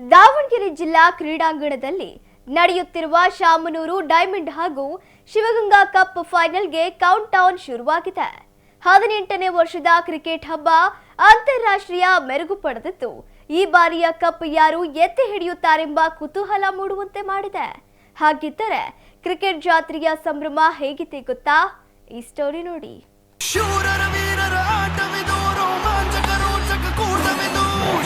ದಾವಣಗೆರೆ ಜಿಲ್ಲಾ ಕ್ರೀಡಾಂಗಣದಲ್ಲಿ ನಡೆಯುತ್ತಿರುವ ಶಾಮನೂರು ಡೈಮಂಡ್ ಹಾಗೂ ಶಿವಗಂಗಾ ಕಪ್ ಫೈನಲ್ಗೆ ಕೌಂಟ್ ಡೌನ್ ಶುರುವಾಗಿದೆ. ಹದಿನೆಂಟನೇ ವರ್ಷದ ಕ್ರಿಕೆಟ್ ಹಬ್ಬ ಅಂತಾರಾಷ್ಟ್ರೀಯ ಮೆರುಗು ಪಡೆದಿದ್ದು ಈ ಬಾರಿಯ ಕಪ್ ಯಾರು ಎತ್ತಿ ಹಿಡಿಯುತ್ತಾರೆಂಬ ಕುತೂಹಲ ಮೂಡುವಂತೆ ಮಾಡಿದೆ. ಹಾಗಿದ್ದರೆ ಕ್ರಿಕೆಟ್ ಜಾತ್ರೆಯ ಸಂಭ್ರಮ ಹೇಗಿದೆ ಗೊತ್ತಾ? ಈ ಸ್ಟೋರಿ ನೋಡಿ.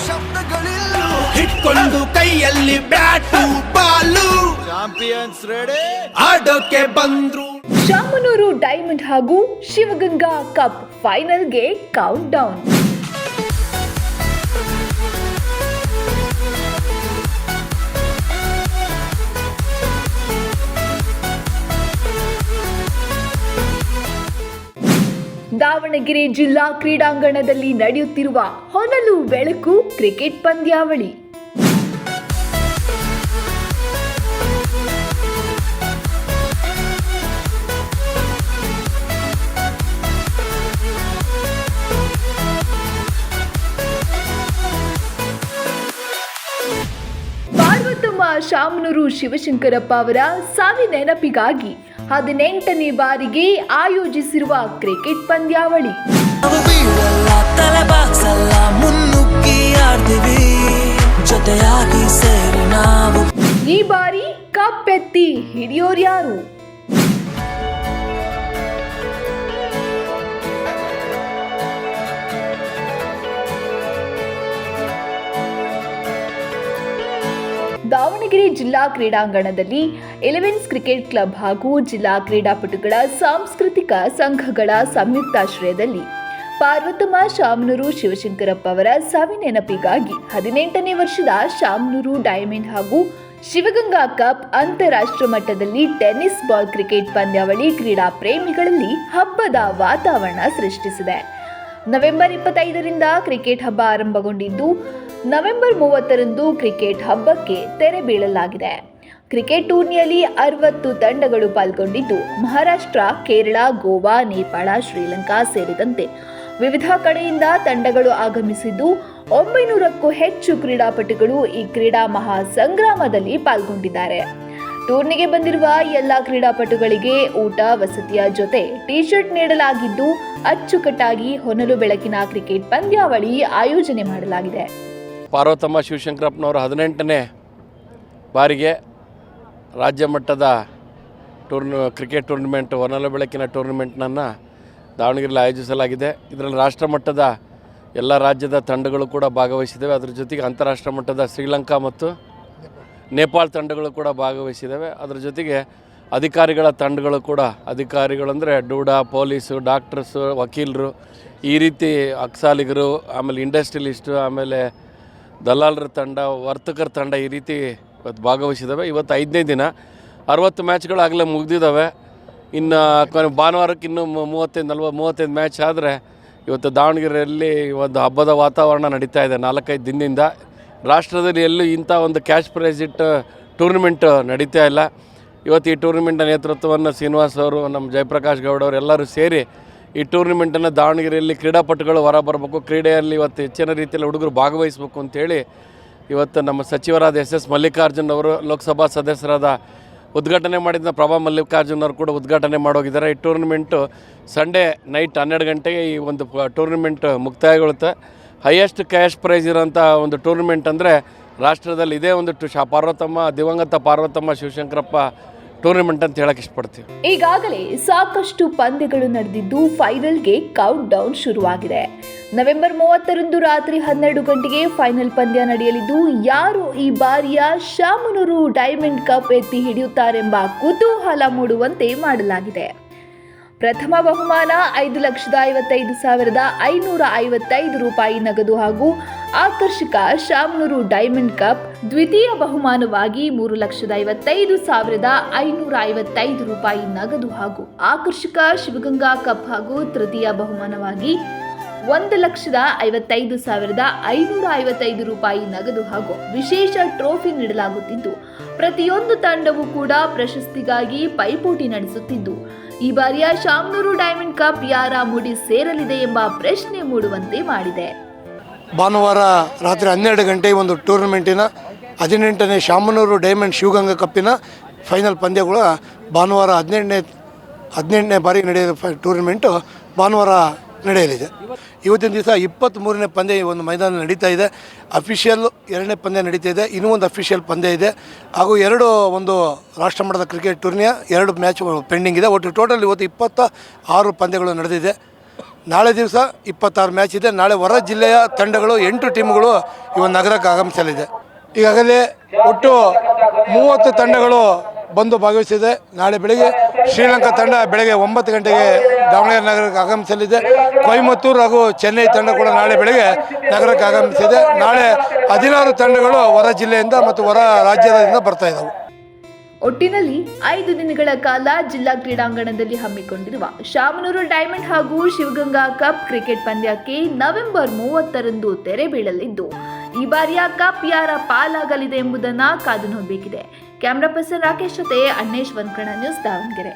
ಶಬ್ದಗಳಿಲ್ಲ. ಹಿಡ್ಕೊಂಡು ಕೈಯಲ್ಲಿ ಬ್ಯಾಟು ಬಾಲು. ಚಾಂಪಿಯನ್ಸ್ ರೆಡಿ ಆಡೋಕೆ ಬಂದ್ರು. ಶಾಮನೂರು ಡೈಮಂಡ್ ಹಾಗೂ ಶಿವಗಂಗಾ ಕಪ್ ಫೈನಲ್ಗೆ ಕೌಂಟ್ ಡೌನ್ ದಾವಣಗೆರೆ ಜಿಲ್ಲಾ ಕ್ರೀಡಾಂಗಣದಲ್ಲಿ ನಡೆಯುತ್ತಿರುವ ಹೊನಲು ಬೆಳಕು ಕ್ರಿಕೆಟ್ ಪಂದ್ಯಾವಳಿ. ಶಾಮನೂರು ಶಿವಶಂಕರಪ್ಪ ಅವರ ಸಾವಿ ನೆನಪಿಗಾಗಿ ಹದಿನೆಂಟನೇ ಬಾರಿಗೆ ಆಯೋಜಿಸಿರುವ ಕ್ರಿಕೆಟ್ ಪಂದ್ಯಾವಳಿ. ಈ ಬಾರಿ ಕಪ್ ಎತ್ತಿ ಹಿಡಿಯೋರ್ಯಾರು ಜಿಲ್ಲಾ ಕ್ರೀಡಾಂಗಣದಲ್ಲಿ ಎಲೆವೆನ್ಸ್ ಕ್ರಿಕೆಟ್ ಕ್ಲಬ್ ಹಾಗೂ ಜಿಲ್ಲಾ ಕ್ರೀಡಾಪಟುಗಳ ಸಾಂಸ್ಕೃತಿಕ ಸಂಘಗಳ ಸಂಯುಕ್ತಾಶ್ರಯದಲ್ಲಿ ಪಾರ್ವತಮ್ಮ ಶಾಮನೂರು ಶಿವಶಂಕರಪ್ಪ ಅವರ ಸಾವಿನೆನಪಿಗಾಗಿ ಹದಿನೆಂಟನೇ ವರ್ಷದ ಶಾಮನೂರು ಡೈಮಂಡ್ ಹಾಗೂ ಶಿವಗಂಗಾ ಕಪ್ ಅಂತಾರಾಷ್ಟ್ರ ಮಟ್ಟದಲ್ಲಿ ಟೆನ್ನಿಸ್ ಬಾಲ್ ಕ್ರಿಕೆಟ್ ಪಂದ್ಯಾವಳಿ ಕ್ರೀಡಾ ಪ್ರೇಮಿಗಳಲ್ಲಿ ಹಬ್ಬದ ವಾತಾವರಣ ಸೃಷ್ಟಿಸಿದೆ. ನವೆಂಬರ್ ಇಪ್ಪತ್ತೈದರಿಂದ ಕ್ರಿಕೆಟ್ ಹಬ್ಬ ಆರಂಭಗೊಂಡಿದ್ದು ನವೆಂಬರ್ ಮೂವತ್ತರಂದು ಕ್ರಿಕೆಟ್ ಹಬ್ಬಕ್ಕೆ ತೆರೆ ಬೀಳಲಾಗಿದೆ. ಕ್ರಿಕೆಟ್ ಟೂರ್ನಿಯಲ್ಲಿ ಅರವತ್ತು ತಂಡಗಳು ಪಾಲ್ಗೊಂಡಿದ್ದು, ಮಹಾರಾಷ್ಟ್ರ, ಕೇರಳ, ಗೋವಾ, ನೇಪಾಳ, ಶ್ರೀಲಂಕಾ ಸೇರಿದಂತೆ ವಿವಿಧ ಕಡೆಯಿಂದ ತಂಡಗಳು ಆಗಮಿಸಿದ್ದು, ಒಂಬೈನೂರಕ್ಕೂ ಹೆಚ್ಚು ಕ್ರೀಡಾಪಟುಗಳು ಈ ಕ್ರೀಡಾ ಮಹಾ ಸಂಗ್ರಾಮದಲ್ಲಿ ಪಾಲ್ಗೊಂಡಿದ್ದಾರೆ. ಟೂರ್ನಿಗೆ ಬಂದಿರುವ ಎಲ್ಲ ಕ್ರೀಡಾಪಟುಗಳಿಗೆ ಊಟ, ವಸತಿಯ ಜೊತೆ ಟಿ ಶರ್ಟ್ ನೀಡಲಾಗಿದ್ದು, ಅಚ್ಚುಕಟ್ಟಾಗಿ ಹೊನಲು ಬೆಳಕಿನ ಕ್ರಿಕೆಟ್ ಪಂದ್ಯಾವಳಿ ಆಯೋಜನೆ ಮಾಡಲಾಗಿದೆ. ಪಾರ್ವತಮ್ಮ ಶಿವಶಂಕರಪ್ಪನವರು ಹದಿನೆಂಟನೇ ಬಾರಿಗೆ ರಾಜ್ಯ ಮಟ್ಟದ ಟೂರ್ನ, ಕ್ರಿಕೆಟ್ ಟೂರ್ನಿಮೆಂಟ್ ಹೊನಲ ಬೆಳಕಿನ ಟೂರ್ನಿಮೆಂಟ್ನನ್ನು ದಾವಣಗೆರೆಯಲ್ಲಿ ಆಯೋಜಿಸಲಾಗಿದೆ. ಇದರಲ್ಲಿ ರಾಷ್ಟ್ರ ಮಟ್ಟದ ಎಲ್ಲ ರಾಜ್ಯದ ತಂಡಗಳು ಕೂಡ ಭಾಗವಹಿಸಿದ್ದಾವೆ ಅದರ ಜೊತೆಗೆ ಅಂತಾರಾಷ್ಟ್ರ ಮಟ್ಟದ ಶ್ರೀಲಂಕಾ ಮತ್ತು ನೇಪಾಳ ತಂಡಗಳು ಕೂಡ ಭಾಗವಹಿಸಿದ್ದಾವೆ ಅದರ ಜೊತೆಗೆ ಅಧಿಕಾರಿಗಳ ತಂಡಗಳು ಕೂಡ ಅಧಿಕಾರಿಗಳಂದರೆ ಡೂಡಾ, ಪೊಲೀಸು, ಡಾಕ್ಟರ್ಸು, ವಕೀಲರು, ಈ ರೀತಿ ಅಕ್ಸಾಲಿಗರು, ಆಮೇಲೆ ಇಂಡಸ್ಟ್ರಿಯಲಿಸ್ಟು, ಆಮೇಲೆ ದಲ್ಲಾಳರ ತಂಡ, ವರ್ತಕರ ತಂಡ ಈ ರೀತಿ ಇವತ್ತು ಭಾಗವಹಿಸಿದ್ದಾವೆ ಇವತ್ತು ಐದನೇ ದಿನ. ಅರವತ್ತು ಮ್ಯಾಚ್ಗಳು ಆಗಲೇ ಮುಗಿದಿದ್ದಾವೆ ಇನ್ನು ಭಾನುವಾರಕ್ಕೆ ಇನ್ನೂ ಮೂವತ್ತೈದು ನಲ್ವತ್ತು ಮೂವತ್ತೈದು ಮ್ಯಾಚ್ ಆದರೆ ಇವತ್ತು ದಾವಣಗೆರೆಯಲ್ಲಿ ಒಂದು ಹಬ್ಬದ ವಾತಾವರಣ ನಡೀತಾ ಇದೆ ನಾಲ್ಕೈದು ದಿನದಿಂದ. ರಾಷ್ಟ್ರದಲ್ಲಿ ಎಲ್ಲೂ ಇಂಥ ಒಂದು ಕ್ಯಾಶ್ ಪ್ರೈಸ್ ಇಟ್ಟು ಟೂರ್ನಿಮೆಂಟ್ ನಡೀತಾ ಇಲ್ಲ. ಇವತ್ತು ಈ ಟೂರ್ನಿಮೆಂಟ್ನ ನೇತೃತ್ವವನ್ನು ಶ್ರೀನಿವಾಸ್ ಅವರು, ನಮ್ಮ ಜಯಪ್ರಕಾಶ್ ಗೌಡ ಅವರು ಎಲ್ಲರೂ ಸೇರಿ ಈ ಟೂರ್ನಿಮೆಂಟನ್ನು ದಾವಣಗೆರೆಯಲ್ಲಿ ಕ್ರೀಡಾಪಟುಗಳು ಹೊರ ಬರಬೇಕು ಕ್ರೀಡೆಯಲ್ಲಿ ಇವತ್ತು ಹೆಚ್ಚಿನ ರೀತಿಯಲ್ಲಿ ಹುಡುಗರು ಭಾಗವಹಿಸಬೇಕು ಅಂತೇಳಿ ಇವತ್ತು ನಮ್ಮ ಸಚಿವರಾದ ಎಸ್ ಎಸ್ ಮಲ್ಲಿಕಾರ್ಜುನ್ ಅವರು ಲೋಕಸಭಾ ಸದಸ್ಯರಾದ ಉದ್ಘಾಟನೆ ಮಾಡಿದ್ದ ಪ್ರಭಾ ಮಲ್ಲಿಕಾರ್ಜುನ್ ಅವರು ಕೂಡ ಉದ್ಘಾಟನೆ ಮಾಡೋಗಿದ್ದಾರೆ. ಈ ಟೂರ್ನಿಮೆಂಟು ಸಂಡೇ ನೈಟ್ ಹನ್ನೆರಡು ಗಂಟೆಗೆ ಈ ಒಂದು ಟೂರ್ನಿಮೆಂಟ್ ಮುಕ್ತಾಯಗೊಳ್ಳುತ್ತೆ. ಹೈಯೆಸ್ಟ್ ಕ್ಯಾಶ್ ಪ್ರೈಸ್ ಇರೋಂಥ ಒಂದು ಟೂರ್ನಿಮೆಂಟ್ ಅಂದರೆ ರಾಷ್ಟ್ರದಲ್ಲಿ ಇದೇ ಒಂದು ಟು ಶಾ ಪಾರ್ವತಮ್ಮ, ದಿವಂಗತ ಪಾರ್ವತಮ್ಮ, ಶಿವಶಂಕರಪ್ಪ ಟೂರ್ನಿಮೆಂಟ್ ಅಂತ ಹೇಳಕ್ ಇಷ್ಟಪಡ್ತೀವಿ. ಈಗಾಗಲೇ ಸಾಕಷ್ಟು ಪಂದ್ಯಗಳು ನಡೆದಿದ್ದು ಫೈನಲ್ಗೆ ಕೌಂಟ್ ಡೌನ್ ಶುರುವಾಗಿದೆ. ನವೆಂಬರ್ ಮೂವತ್ತರಂದು ರಾತ್ರಿ ಹನ್ನೆರಡು ಗಂಟೆಗೆ ಫೈನಲ್ ಪಂದ್ಯ ನಡೆಯಲಿದ್ದು, ಯಾರು ಈ ಬಾರಿಯ ಶಾಮನೂರು ಡೈಮಂಡ್ ಕಪ್ ಎತ್ತಿ ಹಿಡಿಯುತ್ತಾರೆಂಬ ಕುತೂಹಲ ಮೂಡುವಂತೆ ಮಾಡಲಾಗಿದೆ. ಪ್ರಥಮ ಬಹುಮಾನ ಐದು ಲಕ್ಷದ ಐವತ್ತೈದು ಸಾವಿರದ ಐನೂರ ಐವತ್ತೈದು ರೂಪಾಯಿ ನಗದು ಹಾಗೂ ಆಕರ್ಷಕ ಶಾಮನೂರು ಡೈಮಂಡ್ ಕಪ್ ದ್ವಿತೀಯ ಬಹುಮಾನವಾಗಿ ಮೂರು ಲಕ್ಷದ ಐವತ್ತೈದು ಸಾವಿರದ ಐನೂರ ಐವತ್ತೈದು ರೂಪಾಯಿ ನಗದು ಹಾಗೂ ಆಕರ್ಷಕ ಶಿವಗಂಗಾ ಕಪ್ ಹಾಗೂ ತೃತೀಯ ಬಹುಮಾನವಾಗಿ ಒಂದು ಲಕ್ಷದ ಐವತ್ತೈದು ಸಾವಿರದ ಐನೂರ ಐವತ್ತೈದು ರೂಪಾಯಿ ನಗದು ಹಾಗೂ ವಿಶೇಷ ಟ್ರೋಫಿ ನೀಡಲಾಗುತ್ತಿದ್ದು, ಪ್ರತಿಯೊಂದು ತಂಡವೂ ಕೂಡ ಪ್ರಶಸ್ತಿಗಾಗಿ ಪೈಪೋಟಿ ನಡೆಸುತ್ತಿದ್ದು, ಈ ಬಾರಿಯ ಶಾಮನೂರು ಡೈಮಂಡ್ ಕಪ್ ಯಾರ ಮುಡಿ ಸೇರಲಿದೆ ಎಂಬ ಪ್ರಶ್ನೆ ಮೂಡುವಂತೆ ಮಾಡಿದೆ. ಭಾನುವಾರ ರಾತ್ರಿ ಹನ್ನೆರಡು ಗಂಟೆಗೆ ಒಂದು ಟೂರ್ನಮೆಂಟಿನ ಹದಿನೆಂಟನೇ ಶಾಮನೂರು ಡೈಮಂಡ್ ಶಿವಗಂಗಾ ಕಪ್ಪಿನ ಫೈನಲ್ ಪಂದ್ಯಗಳು ಭಾನುವಾರ ಹದಿನೆಂಟನೇ ಹದಿನೆಂಟನೇ ಬಾರಿ ನಡೆಯುವ ಟೂರ್ನಮೆಂಟು ಭಾನುವಾರ ನಡೆಯಲಿದೆ. ಇವತ್ತಿನ ದಿವಸ ಇಪ್ಪತ್ತ್ಮೂರನೇ ಪಂದ್ಯ ಈ ಒಂದು ಮೈದಾನ ನಡೀತಾ ಇದೆ. ಅಫಿಷಿಯಲ್ ಎರಡನೇ ಪಂದ್ಯ ನಡೀತಾ ಇದೆ. ಇನ್ನೂ ಒಂದು ಅಫಿಷಿಯಲ್ ಪಂದ್ಯ ಇದೆ. ಹಾಗೂ ಎರಡು ಒಂದು ರಾಷ್ಟ್ರಮಟ್ಟದ ಕ್ರಿಕೆಟ್ ಟೂರ್ನಿಯ ಎರಡು ಮ್ಯಾಚ್ ಪೆಂಡಿಂಗ್ ಇದೆ. ಒಟ್ಟು ಟೋಟಲ್ ಇವತ್ತು ಇಪ್ಪತ್ತ ಆರು ಪಂದ್ಯಗಳು ನಡೆದಿದೆ. ನಾಳೆ ದಿವಸ ಇಪ್ಪತ್ತಾರು ಮ್ಯಾಚ್ ಇದೆ. ನಾಳೆ ಹೊರ ಜಿಲ್ಲೆಯ ತಂಡಗಳು, ಎಂಟು ಟೀಮ್ಗಳು ಒಂದು ನಗರಕ್ಕೆ ಆಗಮಿಸಲಿದೆ. ಈಗಾಗಲೇ ಒಟ್ಟು ಮೂವತ್ತು ತಂಡಗಳು ಬಂದು ಭಾಗವಹಿಸಿದೆ. ನಾಳೆ ಬೆಳಿಗ್ಗೆ ಶ್ರೀಲಂಕಾ ತಂಡ ಬೆಳಗ್ಗೆ ಒಂಬತ್ತು ಗಂಟೆಗೆ ದಾವಣಗೆರೆ ನಗರಕ್ಕೆ ಆಗಮಿಸಲಿದೆ. ಕೊಯಮತ್ತೂರು ಹಾಗೂ ಚೆನ್ನೈ ತಂಡ ಕೂಡ ನಾಳೆ ಬೆಳಗ್ಗೆ ನಗರಕ್ಕೆ ಆಗಮಿಸಿದೆ. ನಾಳೆ ಹದಿನಾರು ತಂಡಗಳು ಹೊರ ಜಿಲ್ಲೆಯಿಂದ ಮತ್ತು ಹೊರ ರಾಜ್ಯದಿಂದ ಬರ್ತಾ ಇದ್ದಾವೆ ಒಟ್ಟಿನಲ್ಲಿ ಐದು ದಿನಗಳ ಕಾಲ ಜಿಲ್ಲಾ ಕ್ರೀಡಾಂಗಣದಲ್ಲಿ ಹಮ್ಮಿಕೊಂಡಿರುವ ಶಾಮನೂರು ಡೈಮಂಡ್ ಹಾಗೂ ಶಿವಗಂಗಾ ಕಪ್ ಕ್ರಿಕೆಟ್ ಪಂದ್ಯಕ್ಕೆ ನವೆಂಬರ್ ಮೂವತ್ತರಂದು ತೆರೆ ಬೀಳಲಿದ್ದು, ಈ ಬಾರಿಯ ಕಪ್ ಯಾರ ಪಾಲಾಗಲಿದೆ ಎಂಬುದನ್ನು ಕಾದು ನೋಡಬೇಕಿದೆ. ಕ್ಯಾಮ್ರಾ ಪರ್ಸನ್ ರಾಕೇಶ್ ಜೊತೆ ಅಣ್ಣೇಶ್ ವನ್ಕಣ ನ್ಯೂಸ್ ದಾವಣಗೆರೆ.